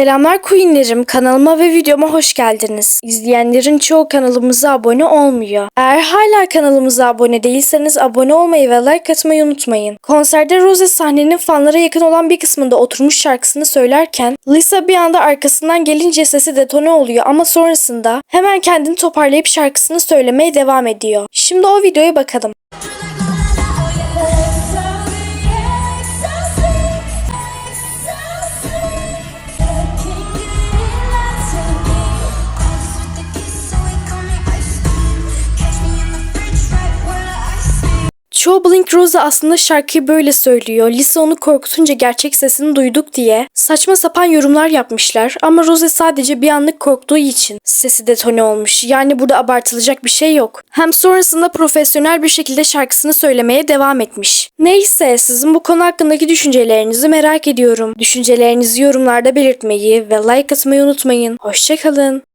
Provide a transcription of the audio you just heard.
Selamlar Queenlerim, kanalıma ve videoma hoş geldiniz. İzleyenlerin çoğu kanalımıza abone olmuyor. Eğer hala kanalımıza abone değilseniz abone olmayı ve like atmayı unutmayın. Konserde Rose sahnenin fanlara yakın olan bir kısmında oturmuş şarkısını söylerken Lisa bir anda arkasından gelince sesi detone oluyor ama sonrasında hemen kendini toparlayıp şarkısını söylemeye devam ediyor. Şimdi o videoya bakalım. Çoğu Blink Rose aslında şarkıyı böyle söylüyor. Lisa onu korkutunca gerçek sesini duyduk diye saçma sapan yorumlar yapmışlar ama Rose sadece bir anlık korktuğu için sesi detone olmuş. Yani burada abartılacak bir şey yok. Hem sonrasında profesyonel bir şekilde şarkısını söylemeye devam etmiş. Neyse sizin bu konu hakkındaki düşüncelerinizi merak ediyorum. Düşüncelerinizi yorumlarda belirtmeyi ve like atmayı unutmayın. Hoşçakalın.